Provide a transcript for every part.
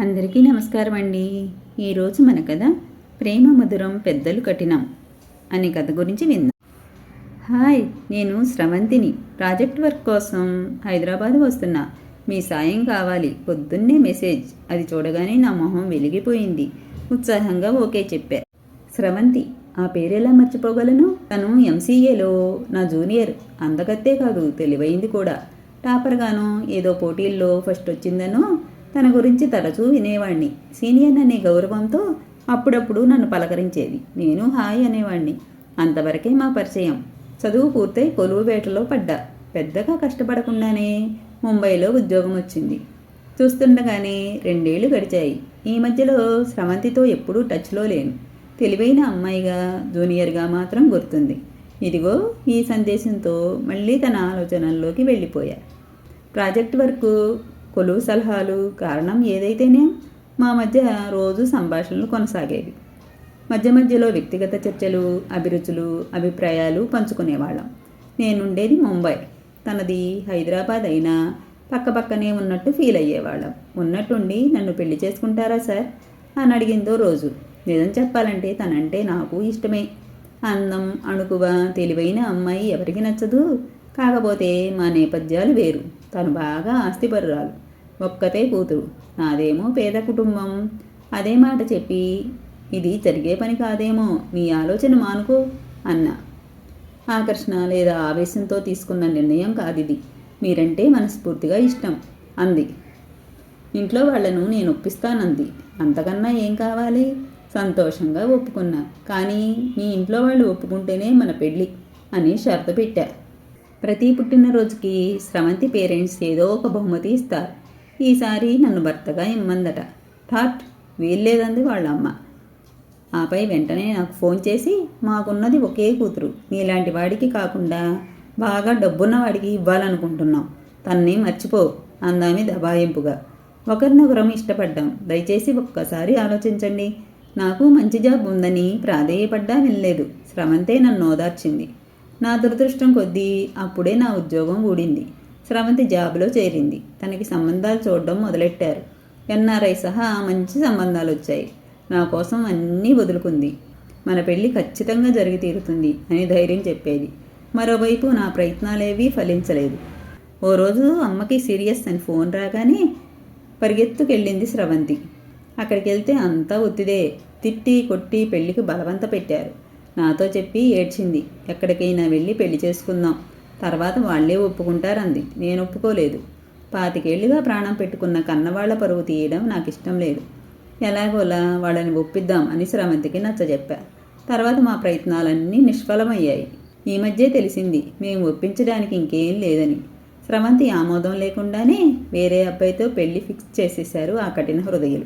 అందరికీ నమస్కారం అండి. ఈరోజు మన కథ ప్రేమ మధురం పెద్దలు కఠినం అనే కథ గురించి విందాం. హాయ్ నేను స్రవంతిని. ప్రాజెక్ట్ వర్క్ కోసం హైదరాబాద్ వస్తున్నా. మీ సాయం కావాలి. పొద్దున్నే మెసేజ్. అది చూడగానే నా మొహం వెలిగిపోయింది. ఉత్సాహంగా ఓకే చెప్పా. స్రవంతి ఆ పేరెలా మర్చిపోగలను? తను ఎంసీఏలో నా జూనియర్. అందగత్తే కాదు తెలివైంది కూడా. టాపర్గాను ఏదో పోటీల్లో ఫస్ట్ వచ్చిందనో తన గురించి తరచూ వినేవాణ్ణి. సీనియర్ అనే గౌరవంతో అప్పుడప్పుడు నన్ను పలకరించేది. నేను హాయ్ అనేవాణ్ణి. అంతవరకే మా పరిచయం. చదువు పూర్తయి కొలువుపేటలో పడ్డా. పెద్దగా కష్టపడకుండానే ముంబైలో ఉద్యోగం వచ్చింది. చూస్తుండగానే రెండేళ్ళు గడిచాయి. ఈ మధ్యలో స్రవంతితో ఎప్పుడూ టచ్లో లేను. తెలివైన అమ్మాయిగా జూనియర్గా మాత్రం గుర్తుంది. ఇదిగో ఈ సందేశంతో మళ్ళీ తన ఆలోచనల్లోకి వెళ్ళిపోయా. ప్రాజెక్ట్ వర్క్ కొలువు సలహాలు కారణం ఏదైతేనే మా మధ్య రోజు సంభాషణలు కొనసాగేవి. మధ్య మధ్యలో వ్యక్తిగత చర్చలు అభిరుచులు అభిప్రాయాలు పంచుకునేవాళ్ళం. నేనుండేది ముంబై. తనది హైదరాబాద్ అయినా పక్కపక్కనే ఉన్నట్టు ఫీల్ అయ్యేవాళ్ళం. ఉన్నట్టుండి నన్ను పెళ్ళి చేసుకుంటారా సార్? అని అడిగిందో రోజు. నిజం చెప్పాలంటే తనంటే నాకు ఇష్టమే. అందం అణుకువ తెలివైన అమ్మాయి ఎవరికి నచ్చదు. కాకపోతే మా నేపథ్యాలు వేరు. తను బాగా ఆస్తిపరురాలు. ఒక్కతే కూతురు. నాదేమో పేద కుటుంబం. అదే మాట చెప్పి ఇది జరిగే పని కాదేమో నీ ఆలోచన మానుకో అన్నా. ఆకర్షణ లేదా ఆవేశంతో తీసుకున్న నిర్ణయం కాదిది. మీరంటే మనస్ఫూర్తిగా ఇష్టం అంది. ఇంట్లో వాళ్ళను నేను ఒప్పిస్తానంది. అంతకన్నా ఏం కావాలి? సంతోషంగా ఒప్పుకున్నా. కానీ మీ ఇంట్లో వాళ్ళు ఒప్పుకుంటేనే మన పెళ్ళి అని షరతు పెట్టా. ప్రతి పుట్టినరోజుకి స్రవంతి పేరెంట్స్ ఏదో ఒక బహుమతి ఇస్తారు. ఈసారి నన్ను భర్తగా ఇమ్మందట. థాట్ వీల్లేదంది వాళ్ళ అమ్మ ఆపై వెంటనే నాకు ఫోన్ చేసి మాకున్నది ఒకే కూతురు. నీలాంటి వాడికి కాకుండా బాగా డబ్బున్న వాడికి ఇవ్వాలనుకుంటున్నాం. తన్ని మర్చిపో అందామి దబాయింపుగా. ఒకరినొకరం ఇష్టపడ్డాం. దయచేసి ఒక్కసారి ఆలోచించండి. నాకు మంచి జాబ్ ఉందని ప్రాధేయపడ్డా వినలేదు. శ్రమంతే నన్ను ఓదార్చింది. నా దురదృష్టం కొద్దీ అప్పుడే నా ఉద్యోగం ఊడింది. స్రవంతి జాబ్లో చేరింది. తనకి సంబంధాలు చూడడం మొదలెట్టారు. ఎన్ఆర్ఐ సహా మంచి సంబంధాలు వచ్చాయి నా కోసం అన్నీ వదులుకుంది. మన పెళ్ళి ఖచ్చితంగా జరిగి తీరుతుంది అని ధైర్యం చెప్పేది. మరోవైపు నా ప్రయత్నాలేవీ ఫలించలేదు. ఓ రోజు అమ్మకి సీరియస్ అని ఫోన్ రాగానే పరిగెత్తుకెళ్ళింది స్రవంతి. అక్కడికి వెళ్తే అంతా ఒత్తిదే. తిట్టి కొట్టి పెళ్ళికి బలవంత పెట్టారు. నాతో చెప్పి ఏడ్చింది. ఎక్కడికైనా వెళ్ళి పెళ్ళి చేసుకుందాం. తర్వాత వాళ్ళే ఒప్పుకుంటారంది. నేను ఒప్పుకోలేదు. పాతికేళ్ళుగా ప్రాణం పెట్టుకున్న కన్నవాళ్ళ పరువు తీయడం నాకు ఇష్టం లేదు. ఎలాగోలా వాళ్ళని ఒప్పిద్దాం అని శ్రవంతికి నచ్చజెప్పా. తర్వాత మా ప్రయత్నాలన్నీ నిష్ఫలమయ్యాయి. ఈ మధ్యే తెలిసింది మేము ఒప్పించడానికి ఇంకేం లేదని. స్రవంతి ఆమోదం లేకుండానే వేరే అబ్బాయితో పెళ్ళి ఫిక్స్ చేసేశారు ఆ కఠిన హృదయులు.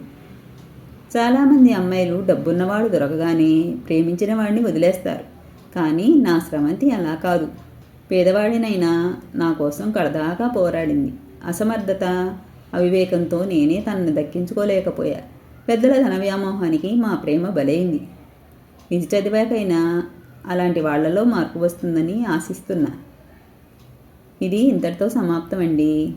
చాలామంది అమ్మాయిలు డబ్బున్నవాడు దొరకగానే ప్రేమించిన వాడిని వదిలేస్తారు. కానీ నా స్రవంతి అలా కాదు. పేదవాడినైనా నా కోసం కడదాకా పోరాడింది. అసమర్థత అవివేకంతో నేనే తనని దక్కించుకోలేకపోయా. పెద్దల ధన వ్యామోహానికి మా ప్రేమ బలైంది. ఇది చదివాకైనా అలాంటి వాళ్ళలో మార్పు వస్తుందని ఆశిస్తున్నా. ఇది ఇంతటితో సమాప్తం అండి